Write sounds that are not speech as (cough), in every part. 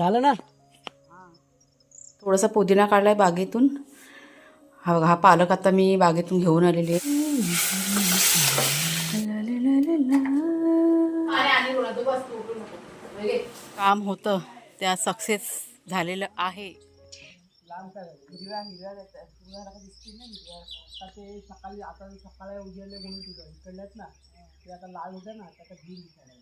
झालं ना? थोडासा पुदिना काढलाय बागेतून. हा बघा, हा पालक आता मी बागेतून घेऊन आलेली आहे काम होतं. त्या सक्सेस झालेलं आहे. सकाळी आता सकाळी उजळले म्हणून तुझं इकडल्यात ना ते आता लाल होते ना त्याचा ग्रीन दिसायला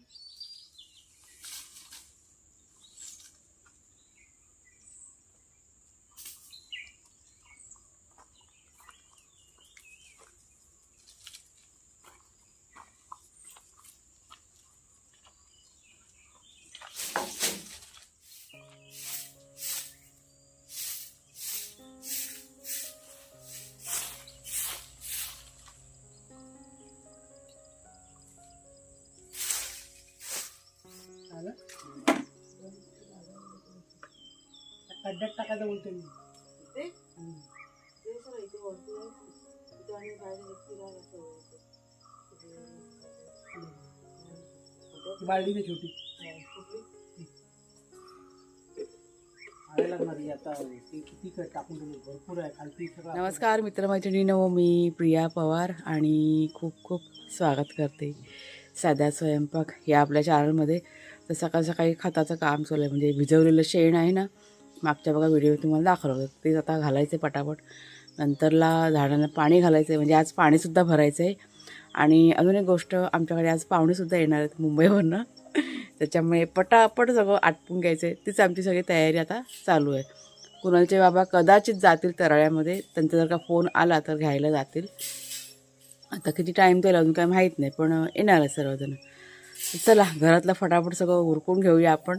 खड्ड्यात टाकायचं बोलतो मी हम्म. ती बाळली ना छोटी. आणायला लागणार ही आता. ते किती क- टाकून दिलं भरपूर आहे. खालती सगळं नमस्कार मित्रमैत्रिणीनो मी प्रिया पवार आणि खूप खूप स्वागत करते. साध्या स्वयंपाक या आपल्या चॅनलमध्ये तर सकाळ सकाळी खताचं काम चालू आहे. म्हणजे भिजवलेलं शेण आहे ना मागच्या बघा व्हिडिओ तुम्हाला दाखवलं. होतं तेच आता घालायचं आहे पटापट. नंतरला झाडांना पाणी घालायचं आहे म्हणजे आज पाणीसुद्धा भरायचं आहे आणि अजून एक गोष्ट आमच्याकडे आज पाहुणेसुद्धा येणार आहेत मुंबईवरनं. त्याच्यामुळे पटापट सगळं आटपून घ्यायचं आहे तीच आमची सगळी तयारी आता चालू आहे. कुणालचे बाबा कदाचित जातील तराळ्यामध्ये. त्यांचा जर का फोन आला तर घ्यायला जातील. आता किती टाईम त्याला अजून काय माहीत नाही पण येणार आहे सर्वजण. चला घरातलं फटाफट सगळं उरकून घेऊया आपण.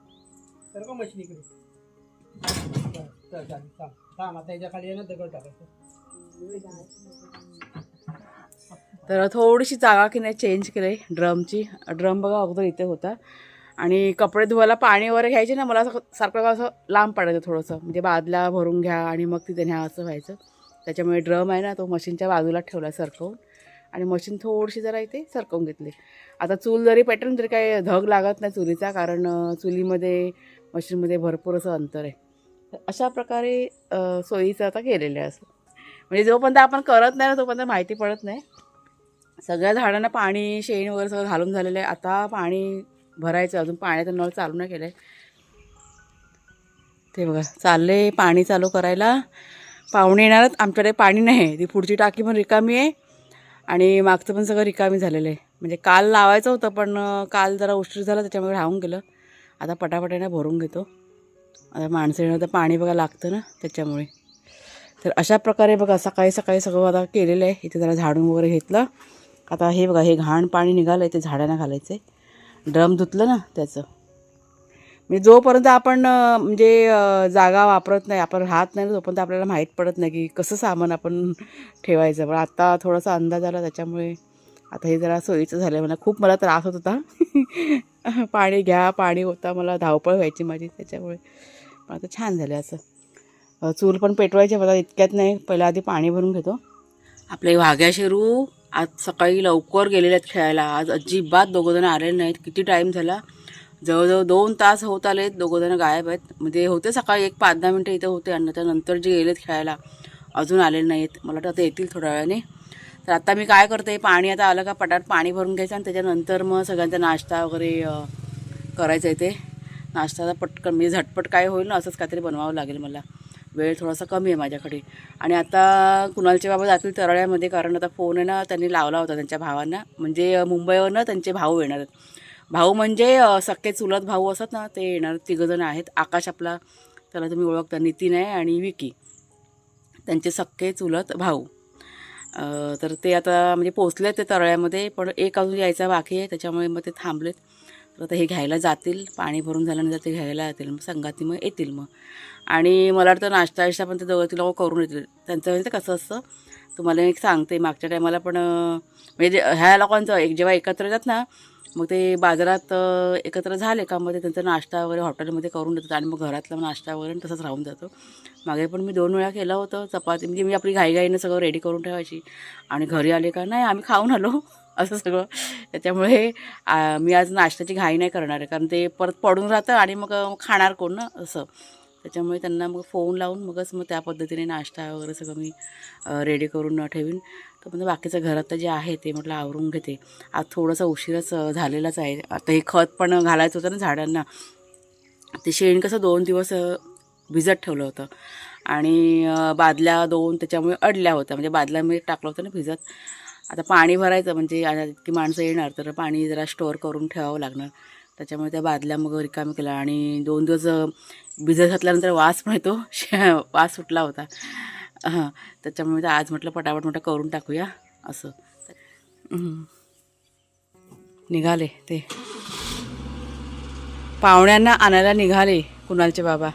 टच केलेला सरकव मशिनीकडे चल चालेल थांब थांब आता याच्या खाली दगड टाकायचं. तर थोडीशी जागा की नाही चेंज केली ड्रमची. ड्रम बघा अगोदर इथे होता. आणि कपडे धुवायला पाणी वगैरे घ्यायचे ना मला असं सारखं असं लांब पडायचं थोडंसं. म्हणजे बादल्या भरून घ्या आणि मग तिथे न्या असं व्हायचं. त्याच्यामुळे ड्रम आहे ना तो मशीनच्या बाजूला ठेवला सरकवून. आणि मशीन थोडीशी जरा इथे सरकवून घेतली. आता चूल जरी पेटून तरी काही धग लागत नाही चुलीचा कारण चुलीमध्ये मशीनमध्ये भरपूर असं अंतर आहे. अशा प्रकारे सोयीचं आता केलेलं आहे असं. म्हणजे जोपर्यंत आपण करत नाही ना तोपर्यंत माहिती पडत नाही. सगळ्या झाडांना पाणी शेण वगैरे सगळं घालून झालेलं आहे. आता पाणी भरायचं अजून पाण्याचा नळ चालू नाही केलं आहे ते बघा चालले पाणी चालू करायला. पाहुणे येणार आमच्याकडे पाणी नाही ती पुढची टाकी पण रिकामी आहे. आणि मागचं पण सगळं रिकामी झालेलं आहे. म्हणजे काल लावायचं होतं पण काल जरा उशीर झाला त्याच्यामुळे राहून गेलं. आता पटापटाने भरून घेतो. आता माणसं येणं तर पाणी बघा लागतं ना त्याच्यामुळे. तर अशा प्रकारे बघा सकाळी सकाळी सगळं आता केलेलं आहे. इथे जरा झाडून वगैरे घेतलं. आता हे बघा हे घाण पाणी निघालं आहे ते झाडांना घालायचं आहे ड्रम धुतलं ना त्याचं. म्हणजे जोपर्यंत आपण म्हणजे जागा वापरत नाही आपण राहत नाही तोपर्यंत आपल्याला माहीत पडत नाही की कसं सामान आपण ठेवायचं. पण आत्ता थोडासा अंदाज आला त्याच्यामुळे आता हे जरा सोयीचं झालं आहे मला खूप मला त्रास होत होता. (laughs) पाणी घ्या पाणी होता. मला धावपळ व्हायची माझी त्याच्यामुळे. पण आता छान झालं असं. चूल पण पेटवायची मला इतक्यात नाही. पहिला आधी पाणी भरून घेतो. आपले वाघ्या शेरू आज सकाळी लवकर गेलेले आहेत खेळायला. आज अजिबात दोघंजणं आलेले नाहीत. किती टाईम झाला? जवळजवळ दोन तास होत आलेत. दोघंजणं गायब आहेत. म्हणजे होते सकाळी एक पाच दहा मिनटं इथं होते. आणि त्यानंतर जे गेलेत खेळायला अजून आलेले नाहीत. मला वाटतं आता येतील थोड्या वेळाने. तर आता मी काय करते पाणी आता आलं का पटात पाणी भरून घ्यायचं आणि त्याच्यानंतर मग सगळ्यांचा नाश्ता वगैरे करायचं आहे ते. नाश्ताचा पटकन म्हणजे झटपट काय होईल ना असंच काहीतरी बनवावं लागेल मला. वेळ थोडासा कमी आहे माझ्याकडे. आणि आता कुणालचे बाबा जातील तरळ्यामध्ये कारण आता फोन आहे ना त्यांनी लावला होता त्यांच्या भावांना. म्हणजे मुंबईवरनं त्यांचे भाऊ येणार आहेत. भाऊ म्हणजे सख्खे चुलत भाऊ असत ना ते येणार तिघंजण आहेत. आकाश आपला त्याला तुम्ही ओळखता नितीन आहे आणि विकी. त्यांचे सक्के चुलत भाऊ. तर ते आता म्हणजे पोचले ते तळ्यामध्ये पण एक अजून यायचा बाकी आहे त्याच्यामुळे मग ते थांबलेत. तर आता हे घ्यायला जातील पाणी भरून झाल्यानंतर ते घ्यायला येतील मग संघाती मग येतील मग. आणि मला वाटतं नाश्ता विश्ता पण ते दोघं ती लोक करून येतील. त्यांचं म्हणजे कसं असतं? तुम्हाला एक सांगते मागच्या टायमाला पण म्हणजे ह्या लोकांचं एक जेव्हा एकत्र येतात ना मग ते बाजारात एकत्र झाले का मग ते त्यांचा नाश्ता वगैरे हॉटेलमध्ये करून देतात आणि मग घरातला नाश्ता वगैरे तसंच राहून जातो. मागे पण मी दोन वेळा केलं होतं चपाती म्हणजे मी आपली घाईघाईनं सगळं रेडी करून ठेवायची. आणि घरी आले का नाही आम्ही खाऊन आलो. (laughs) असं सगळं. त्याच्यामुळे मी आज नाश्त्याची घाई नाही करणार आहे कारण ते परत पडून राहतं आणि मग खाणार कोण ना असं. त्याच्यामुळे त्यांना मग फोन लावून मगच मग त्या पद्धतीने नाश्ता वगैरे सगळं मी रेडी करून ठेवीन. तर म्हणजे बाकीचं घरात जे आहे ते म्हटलं आवरून घेते. आज थोडंसं उशीरच झालेलाच आहे. आता हे खत पण घालायचं होतं ना झाडांना. ते शेण कसं दोन दिवस भिजत ठेवलं होतं. आणि बादल्या दोन त्याच्यामुळे अडल्या होत्या. म्हणजे बादल्या मी टाकलं होतं ना भिजत. आता पाणी भरायचं म्हणजे इतकी माणसं येणार तर पाणी जरा स्टोअर करून ठेवावं लागणार. त्याच्यामुळे त्या बादल्या मग रिकामी केल्या. आणि दोन दिवस भिजत घातल्यानंतर वास पण येतो. (laughs) वास सुटला होता. हां त्याच्यामुळे आज म्हटलं पटापट म्हटलं करून टाकूया असं. निघाले ते. पाहुण्यांना आणायला निघाले कुणालचे बाबा.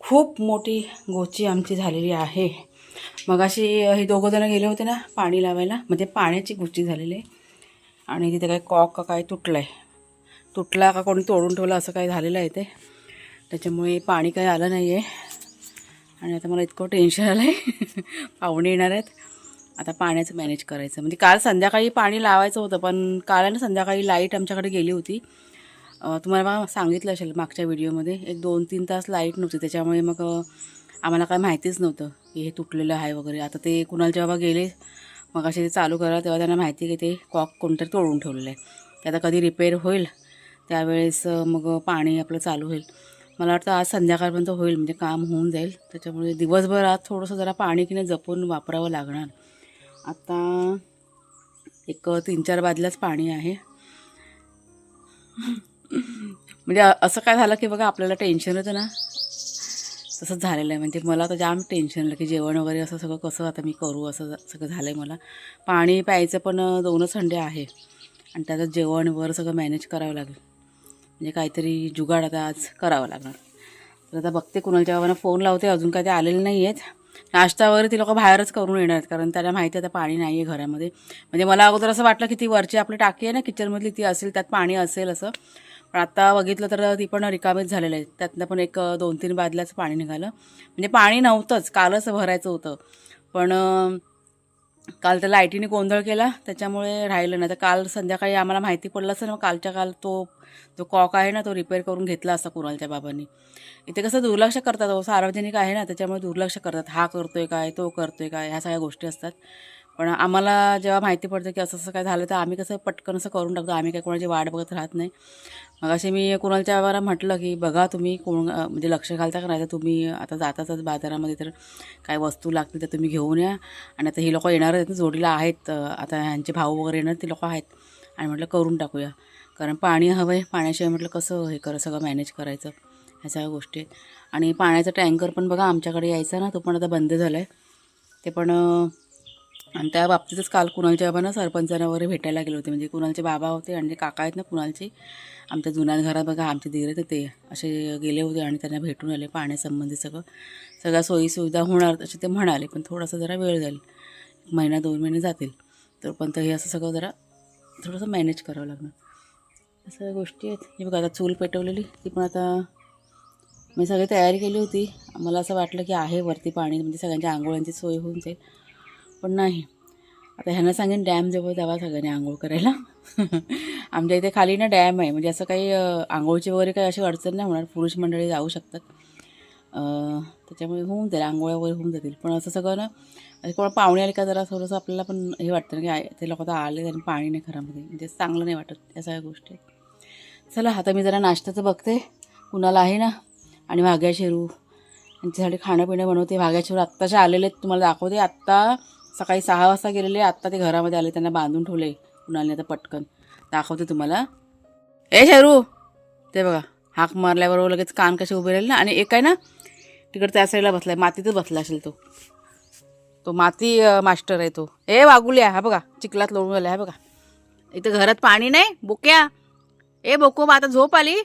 खूप मोठी गोची आमची झालेली आहे. मगाशी हे दोघं जण गेले होते ना पाणी लावायला. म्हणजे पाण्याची गोची झालेली आहे. आणि तिथे काय कॉक का काय तुटलं आहे तुटला का कोणी तोडून ठेवलं असं काही झालेलं आहे ते. त्याच्यामुळे पाणी काही आलं नाही आहे आणि आता मला इतकं टेन्शन आलं आहे पाहुणे येणार आहेत. आता पाण्याचं मॅनेज करायचं. म्हणजे काल संध्याकाळी पाणी लावायचं होतं पण काल आणि ना संध्याकाळी लाइट आमच्याकडे गेली होती. तुम्हाला बा- सांगितलं असेल मागच्या व्हिडिओमध्ये एक दोन तीन तास लाइट नव्हती. त्याच्यामुळे मग आम्हाला काय माहितीच नव्हतं की हे तुटलेलं आहे वगैरे. आता ते कुणाला जेव्हा गेले मग असे ते चालू करा तेव्हा त्यांना माहिती की ते कॉक कोणतरी तोडून ठेवलेलं आहे. ते आता कधी रिपेअर होईल त्यावेळेस मग पाणी आपलं चालू होईल. मला वाटतं आज संध्याकाळपर्यंत होईल म्हणजे काम होऊन जाईल. त्याच्यामुळे दिवसभर आज थोडंसं जरा पाणी की नाही जपून वापरावं लागणार. आता एक तीन चार बादल्याच पाणी आहे. म्हणजे असं काय झालं की बघा आपल्याला टेन्शन होतं ना. तसंच झालेलं आहे. म्हणजे मला तर जाम टेन्शन आलं की जेवण वगैरे असं सगळं कसं आता मी करू असं सगळं झालं आहे मला. पाणी प्यायचं पण दोनच हंडे आहे. आणि त्याचं जेवण वगैरे सगळं मॅनेज करावं लागेल. म्हणजे काहीतरी जुगाड आता आज करावं लागणार. तर आता बघते कुणाच्या बाबांना फोन लावते अजून काय ते आलेले नाही आहेत नाश्ता वगैरे ती लोक बाहेरच करून येणार आहेत कारण त्यांना माहिती आहे आता पाणी नाही आहे घरामध्ये. म्हणजे मला अगोदर असं वाटलं की ती वरची आपली टाकी आहे ना किचनमधली ती असेल त्यात पाणी असेल असं. पण आता बघितलं तर ती पण रिकामीच झालेलं आहे. त्यातनं पण एक दोन तीन बादल्याचं पाणी निघालं. म्हणजे पाणी नव्हतंच कालच भरायचं होतं. पण काल तर लाईटीने गोंधळ केला त्याच्यामुळे राहिलं नाही. तर काल संध्याकाळी आम्हाला माहिती पडलं असं ना कालच्या काल तो जो कॉक आहे ना तो रिपेअर करून घेतला असा कुणालच्या बाबांनी. इथे कसं दुर्लक्ष करतात हो, सार्वजनिक आहे ना त्याच्यामुळे दुर्लक्ष करतात. हा करतोय काय तो करतोय काय ह्या सगळ्या गोष्टी असतात. पण आम्हाला जेव्हा माहिती पडतं की असं असं काय झालं तर आम्ही कसं पटकन असं करून टाकतो. आम्ही काय कोणाची वाट बघत राहत नाही. मग असे मी कुणालच्या बाबाला म्हटलं की बघा तुम्ही कोण म्हणजे लक्ष घालता का नाही? तर तुम्ही आता जातातच बाजारामध्ये तर काय वस्तू लागतील तर तुम्ही घेऊन या. आणि आता ही लोकं येणार आहेत जोडीला आहेत. आता ह्यांचे भाऊ वगैरे येणार ती लोकं आहेत. आणि म्हटलं करून टाकूया. कारण पाणी हवं आहे पाण्याशिवाय म्हटलं कसं हे कर सगळं मॅनेज करायचं. ह्या सगळ्या गोष्टी आहेत. आणि पाण्याचा टँकर पण बघा आमच्याकडे यायचा ना तो पण आता बंद झाला आहे ते पण आणि त्या बाबतीतच काल कुणालच्या बाबांना सरपंचांना वगैरे भेटायला गेले होते. म्हणजे कुणालचे बाबा होते आणि काका आहेत ना कुणालचे आमच्या जुन्या घरात बघा आमचे धीर आहेत ते असे गेले होते आणि त्यांना भेटून आले पाण्यासंबंधी सगळं. सगळ्या सोयीसुविधा होणार असे ते म्हणाले पण थोडासा जरा वेळ जाईल. एक महिना दोन महिने जातील. तर पण हे असं सगळं जरा थोडंसं मॅनेज करावं लागणार. असं गोष्टी आहेत. हे बघा आता चूल पेटवलेली ती पण आता मी सगळी तयारी केली होती. मला असं वाटलं की आहे वरती पाणी म्हणजे सगळ्यांच्या आंघोळ्यांची सोय होऊन जाईल. पण नाही. आता ह्यांना सांगेन डॅमजवळ जावा सगळ्यांनी आंघोळ करायला. (laughs) आमच्या इथे खाली ना डॅम आहे. म्हणजे असं काही आंघोळची वगैरे काही अशी अडचण नाही होणार. पुरुष मंडळी जाऊ शकतात. त्याच्यामुळे होऊन जाईल. आंघोळ्या वगैरे होऊन जातील. पण असं सगळं ना कोणा पाहुणे आले का जरा थोडंसं आपल्याला पण हे वाटतं ना की ते लोक आता आले आणि पाणी नाही घरामध्ये. म्हणजे चांगलं नाही वाटत. या सगळ्या गोष्टी चला आता मी जरा नाश्त्याचं बघते. कुणाला आहे ना आणि वाघ्या शेरू. यांच्यासाठी खाणं पिणं बनवते. वाघ्या शेरू आलेले आहेत. तुम्हाला दाखवते. आत्ता सकाळी सहा वाजता गेलेले आत्ता ते घरामध्ये आले त्यांना बांधून ठेवले. कुणालने आता पटकन. दाखवते तुम्हाला. ए शेरू! ते बघा हाक मारल्याबरोबर लगेच कान कसे उभे राहिले ना आणि एक आहे ना तिकडे त्या साईडला बसलाय मातीतच बसला असेल तो. तो माती मास्टर आहे तो. ए वागुल्या हा बघा चिखलात लोळून गेला हा बघा. इथं घरात पाणी नाही बोक्या. ए बोको आता झोप आली?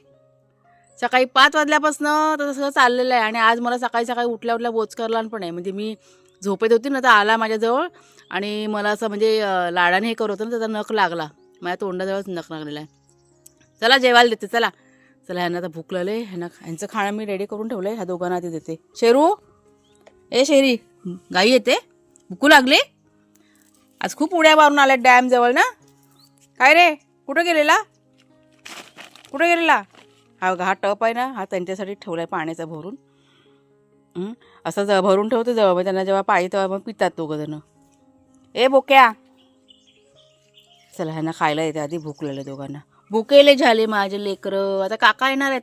सकाळी पाच वाजल्यापासनं तर सगळं चाललेलं आहे आणि आज मला सकाळी सकाळी उठल्या उठल्या बोचकरला पण आहे. म्हणजे मी झोपेत होती ना तर आला माझ्याजवळ आणि मला असं म्हणजे लाडाने हे करत होतं ना त्याचा नख लागला. माझ्या तोंडाजवळच नख लागलेला आहे. चला जेवायला देते चला. चला ह्यांना आता भूक लागले ह्यांना ह्यांचं खाणं मी रेडी करून ठेवलं आहे ह्या दोघांना ते देते. शेरू? ए शेरी गाई येते? भुकू लागली? आज खूप उड्या मारून आल्या डॅमजवळ ना? काय रे? कुठं गेलेला? कुठं गेलेला? हा हा टप आहे ना हा त्यांच्यासाठी ठेवला आहे पाण्याचा भरून. असं ज भरून ठेवते जवळ मग त्यांना जेव्हा पाहिजे तेव्हा मग पितात दोघं जण. ए बोक्या. चला ह्यांना खायला येते आधी भूक लागले दोघांना. भुकेले झाले माझे लेकरं. आता काका येणार आहेत.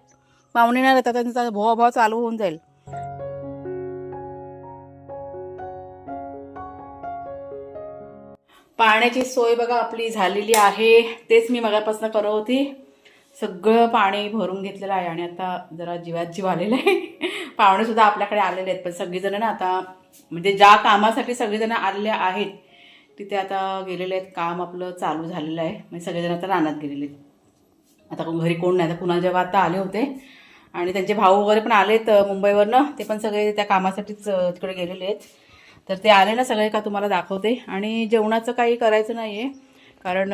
पाहुणे येणार आहेत. आता त्यांचा भोवा भाव चालू होऊन जाईल. पाण्याची सोय बघा आपली झालेली आहे. तेच मी मगापासून करत होती. सगळं पाणी भरून घेतलेलं आहे आणि आता जरा जीवात जीव आलेला आहे. पाहुणे सुद्धा आपल्याकडे आलेले आहेत. पण सगळीजण ना आता म्हणजे ज्या कामासाठी सगळेजण आलेले आहेत तिथे आता गेलेले आहेत. काम आपलं चालू झालेलं आहे. म्हणजे सगळेजण आता रानात गेलेले आहेत. आता घरी कोण नाही. आता कुणाल जेव्हा आता आले होते आणि त्यांचे भाऊ वगैरे पण आलेत मुंबईवरनं. ते पण सगळे त्या कामासाठीच तिकडे गेलेले आहेत. तर ते आले ना सगळे का तुम्हाला दाखवते. आणि जेवणाचं काही करायचं नाही आहे कारण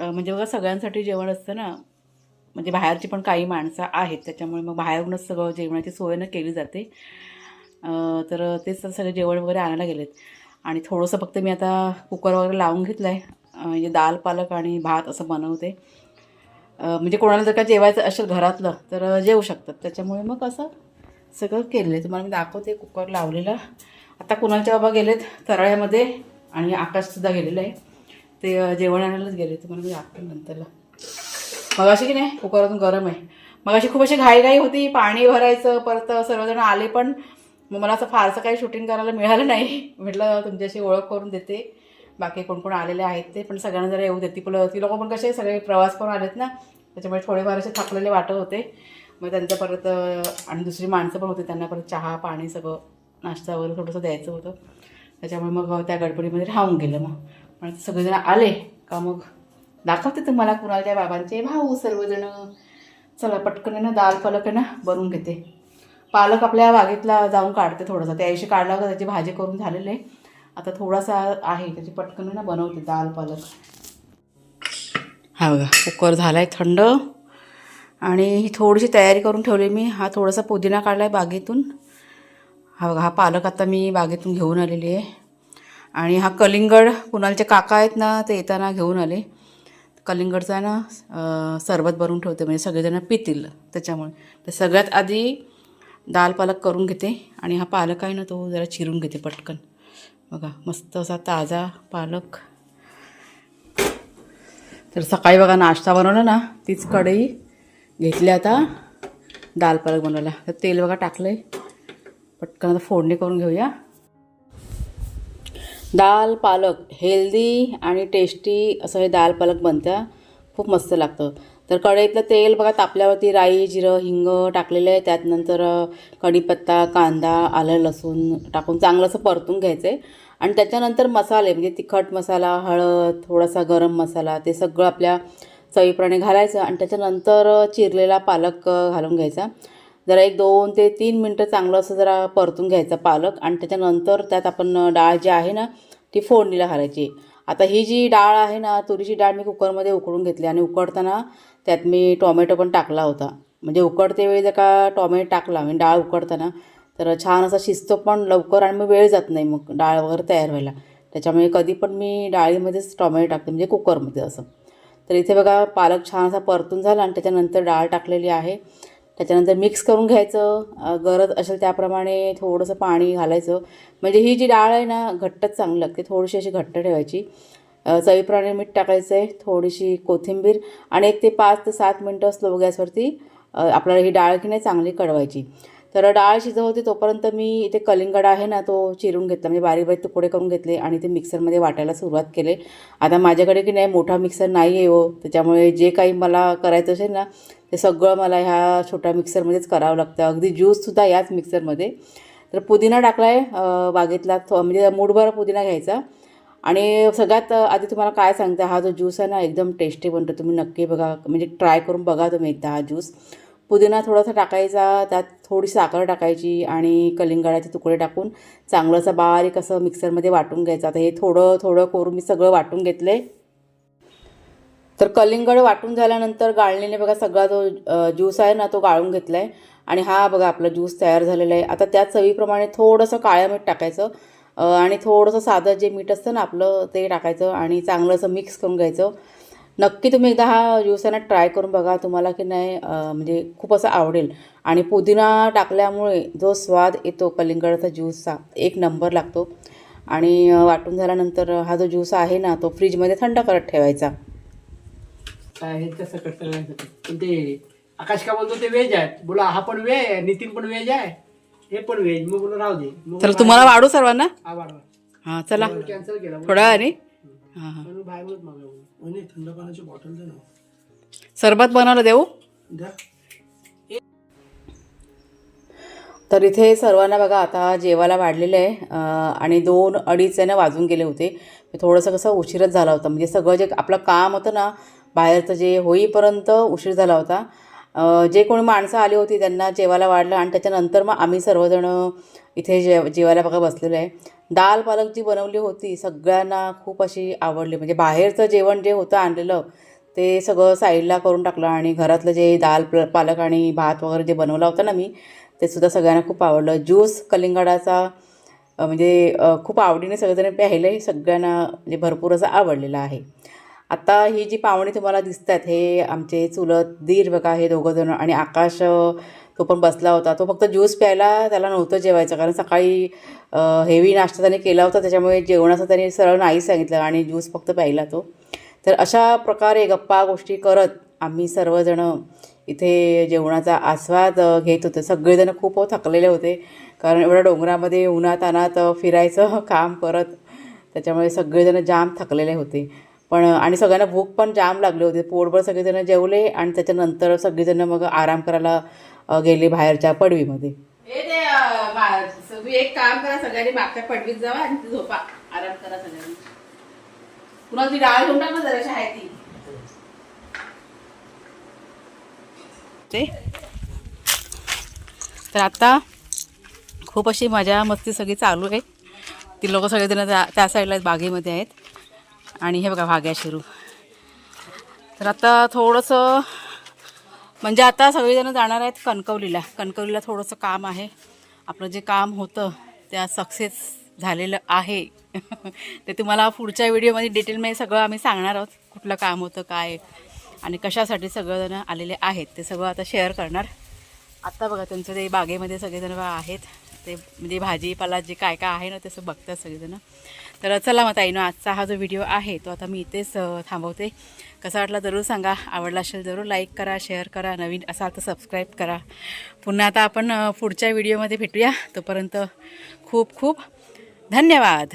म्हणजे बघा सगळ्यांसाठी जेवण असतं ना. म्हणजे बाहेरची पण काही माणसं आहेत त्याच्यामुळे मग बाहेरूनच सगळं जेवणाची सोय न केली जाते. तर तेच तर सगळे जेवण वगैरे आणायला गेलेत. आणि थोडंसं फक्त मी आता कुकर वगैरे लावून घेतलं आहे म्हणजे दाल पालक आणि भात असं बनवते. म्हणजे कोणाला जर का जेवायचं असेल घरातलं तर जेवू शकतात. त्याच्यामुळे मग असं सगळं केलेलं आहे. तुम्हाला मी दाखवते कुकर लावलेलं. आता कुणालच्या बाबा गेलेत तराळ्यामध्ये आणि आकाशसुद्धा गेलेलं आहे. ते जेवण आणायलाच गेले तुम्हाला मी दाखवेन नंतरला. मग अशी की नाही? कुकरातून गरम आहे. मग अशी खूप अशी घाईघाई होती पाणी भरायचं परत सर्वजण आले पण मग मला असं फारसं काही शूटिंग करायला मिळालं नाही. म्हटलं तुमच्याशी ओळख करून देते. बाकी कोण कोण आलेले आहेत ते पण सगळ्यांना जरा येऊ देते. पुलं ती लोक पण कसे सगळे प्रवास करून आलेत ना त्याच्यामुळे थोडेफार असे थकलेले वाटत होते. मग त्यांचं परत आणि दुसरी माणसं पण होते त्यांना परत चहा पाणी सगळं नाश्ता वगैरे थोडंसं द्यायचं होतं. त्याच्यामुळे मग त्या गडबडीमध्ये राहून गेलं मग. पण सगळेजण आले का मग? दाखवते तुम्हाला कुणालच्या बाबांचे. भाऊ सर्वजण. चला पटकन आहे ना दाल पालक आहे ना बनवून घेते. पालक आपल्या बागेतला जाऊन काढते थोडासा. त्या दिवशी काढला होता त्याची भाजी करून झालेली आहे. आता थोडासा आहे त्याची पटकन आहे ना बनवते दाल पालक हा बघा कुकर झाला आहे थंड. आणि ही थोडीशी तयारी करून ठेवली मी. हा थोडासा पुदिना काढला आहे बागेतून. हा बघा हा पालक आता मी बागेतून घेऊन आलेली आहे. आणि हा कलिंगड कुणालचे काका आहेत ना ते येताना घेऊन आले. कलिंगडचा ना सरबत भरून ठेवते म्हणजे सगळेजण पितील त्याच्यामुळे. तर सगळ्यात आधी दाल पालक करून घेते आणि हा पालक आहे ना तो जरा चिरून घेते पटकन. बघा मस्त असा ताजा पालक. तर सकाळी बघा नाश्ता बनवला ना तीच कढई घेतली आता दाल पालक बनवला तर तेल बघा टाकलं आहे पटकन आता फोडणी करून घेऊया. दाल पालक हेल्दी आणि टेस्टी असं हे दाल पालक बनतं. खूप मस्त लागतं. तर कढईतलं तेल बघा तापल्यावरती राई जिरं हिंग टाकलेलं आहे. त्यात नंतर कढीपत्ता कांदा आलं लसूण टाकून चांगलं असं परतून घ्यायचं आहे. आणि त्याच्यानंतर मसाले म्हणजे तिखट मसाला हळद थोडासा गरम मसाला ते सगळं आपल्या चवीप्रमाणे घालायचं. आणि त्याच्यानंतर चिरलेला पालक घालून घ्यायचा. जरा एक दोन ते तीन मिनटं चांगलं असं जरा परतून घ्यायचं पालक आणि त्याच्यानंतर त्यात आपण डाळ जी आहे ना ती फोडणीला घालायची. आता ही जी डाळ आहे ना तुरीची डाळ मी कुकरमध्ये उकळून घेतली आणि उकडताना त्यात मी टोमॅटो पण टाकला होता. म्हणजे उकडते वेळी जर का टोमॅटो टाकला म्हणजे डाळ उकडताना तर छान असा शिजतो पण लवकर आणि मग वेळ जात नाही मग डाळ वगैरे तयार व्हायला. त्याच्यामुळे कधी पण मी डाळीमध्येच टोमॅटो टाकते म्हणजे कुकरमध्ये असं. तर इथे बघा पालक छान असा परतून झाला आणि त्याच्यानंतर डाळ टाकलेली आहे. त्याच्यानंतर मिक्स करून घ्यायचं गरज असेल त्याप्रमाणे थोडंसं पाणी घालायचं. म्हणजे ही जी डाळ आहे ना घट्टच चांगली लागते थोडीशी अशी घट्ट ठेवायची. चवीप्रमाणे मीठ टाकायचं आहे थोडीशी कोथिंबीर आणि एक ते पाच ते सात मिनटं स्लो गॅसवरती आपल्याला ही डाळ की नाही चांगली कडवायची तर डाळ शिजवते तोपर्यंत मी इथे कलिंगड आहे ना तो चिरून घेतला. म्हणजे बारीक बारीक तुकडे करून घेतले आणि ते मिक्सरमध्ये वाटायला सुरुवात केले. आता माझ्याकडे की नाही मोठा मिक्सर नाही आहे हो. त्याच्यामुळे जे काही मला करायचं असेल ना ते सगळं मला ह्या छोट्या मिक्सरमध्येच करावं लागतं. अगदी ज्यूससुद्धा याच मिक्सरमध्ये. तर पुदिना टाकला आहे बागेतला थो म्हणजे मूठभर पुदिना घ्यायचा. आणि सगळ्यात आधी तुम्हाला काय सांगते हा जो ज्यूस आहे ना एकदम टेस्टी बनतो. तुम्ही नक्की बघा. म्हणजे ट्राय करून बघा तुम्ही एकदा हा ज्यूस. पुदिना थोडासा टाकायचा त्यात थोडी साखर टाकायची आणि कलिंगडाचे तुकडे टाकून चांगलं असं बारीक असं मिक्सरमध्ये वाटून घ्यायचं. आता हे थोडं थोडं करून मी सगळं वाटून घेतलं आहे तर कलिंगड वाटून झाल्यानंतर गाळणीने बघा सगळा जो ज्यूस आहे ना तो गाळून घेतला आहे आणि हा बघा आपला ज्यूस तयार झालेला आहे. आता त्याच चवीप्रमाणे थोडंसं काळं मीठ टाकायचं आणि थोडंसं साधं जे मीठ असतं ना आपलं ते टाकायचं आणि चांगलं असं मिक्स करून घ्यायचं. नक्की तुम्ही एकदा हा ज्यूस आहे ना ट्राय करून बघा. तुम्हाला की नाही म्हणजे खूप असं आवडेल. आणि पुदिना टाकल्यामुळे जो स्वाद येतो कलिंगडाचा ज्यूसचा एक नंबर लागतो. आणि वाटून झाल्यानंतर हा जो ज्यूस आहे ना तो फ्रीजमध्ये थंड करत ठेवायचा. कसं करायचं ते? आकाश का बोलतो ते व्हेज आहे. बोला हा पण व्हेज आहे नितीन पण व्हेज आहे हे पण व्हेज मग बोला राहू दे. तर तुम्हाला वाढू सर्वांना? हा वाढवा. हां चला. कॅन्सल केला थोड्या वेळाने. हां हां. मागवलं वहिनी थंड पाण्याची बॉटल दे ना. सरबत बनवलं देऊ? द्या. तर इथे सर्वांना बघा आता जेवायला वाढलेलं आहे आणि दोन अडीच आहे ना वाजून गेले होते. थोडंसं कसं उशीरच झाला होता. म्हणजे सगळं जे आपलं काम होतं ना बाहेरचं जे होईपर्यंत उशीर झाला होता. जे कोणी माणसं आली होती त्यांना जेवायला वाढलं आणि त्याच्यानंतर मग आम्ही सर्वजण इथे जे जेवायला बघा बसलेलं आहे. दाल पालक जी बनवली होती सगळ्यांना खूप अशी आवडली. म्हणजे बाहेरचं जेवण जे होतं आणलेलं ते सगळं साईडला करून टाकलं आणि घरातलं जे दाल पालक आणि भात वगैरे जे बनवला होता ना मी ते सुद्धा सगळ्यांना खूप आवडलं. ज्यूस कलिंगडाचा म्हणजे खूप आवडीने सगळेजण प्यायलं आहे सगळ्यांना म्हणजे भरपूर असं आवडलेलं आहे. आता ही जी पाहुणे तुम्हाला दिसत आहेत हे आमचे चुलत दीर बघा हे दोघंजण आणि आकाश तो पण बसला होता. तो फक्त ज्यूस प्यायला त्याला नव्हतं जेवायचं. कारण सकाळी हेवी नाश्ता त्याने केला होता. त्याच्यामुळे जेवणाचं त्याने सरळ नाही सांगितलं आणि ज्यूस फक्त प्यायला तो. तर अशा प्रकारे गप्पा गोष्टी करत आम्ही सर्वजणं इथे जेवणाचा आस्वाद घेत होतो. सगळेजण खूप थकलेले होते. कारण एवढ्या डोंगरामध्ये उन्हात अनात फिरायचं (laughs) काम करत त्याच्यामुळे सगळेजण जाम थकलेले होते. पण आणि सगळ्यांना भूक पण जाम लागले होते. पोटभर सगळेजण जेवले आणि त्याच्यानंतर सगळेजण मग आराम करायला गेले बाहेरच्या पडवीमध्ये. एक काम करा सगळ्यांनी मागच्या पडवीत जावा आणि झोपा. आराम करा सगळ्यांनी. पुन्हा ती डाळ घेऊन टाक ना जराशी आहे ती? तर आता खूप अशी मजा मस्ती सगळी चालू आहे. ती लोक सगळेजण त्या त्या साईडला बागेमध्ये आहेत. आणि हे बघा भाग्या शिरू. तर आता थोडंसं म्हणजे आता सगळेजण जाणार आहेत कणकवलीला. कणकवलीला थोडंसं काम आहे. आपलं जे काम होतं त्या सक्सेस झालेलं आहे. (laughs) ते तुम्हाला पुढच्या व्हिडिओमध्ये डिटेलमध्ये सगळं आम्ही सांगणार आहोत कुठलं काम होतं काय आणि कशासाठी सगळेजण आलेले आहेत ते सगळं आता शेअर करणार. आत्ता बघा त्यांचं ते बागेमध्ये सगळेजण आहेत. ते म्हणजे भाजीपाला जे काय काय आहे ना तसं बघतात सगळेजण. तर चला मग ताईनो आजचा हा जो व्हिडिओ आहे तो आता मी इथेच थांबवते. कसा वाटला जरूर सांगा. आवडला असेल जरूर लाईक करा शेअर करा नवीन असाल तर सबस्क्राईब करा. पुन्हा आता आपण पुढच्या व्हिडिओमध्ये भेटूया. तोपर्यंत खूप खूप धन्यवाद.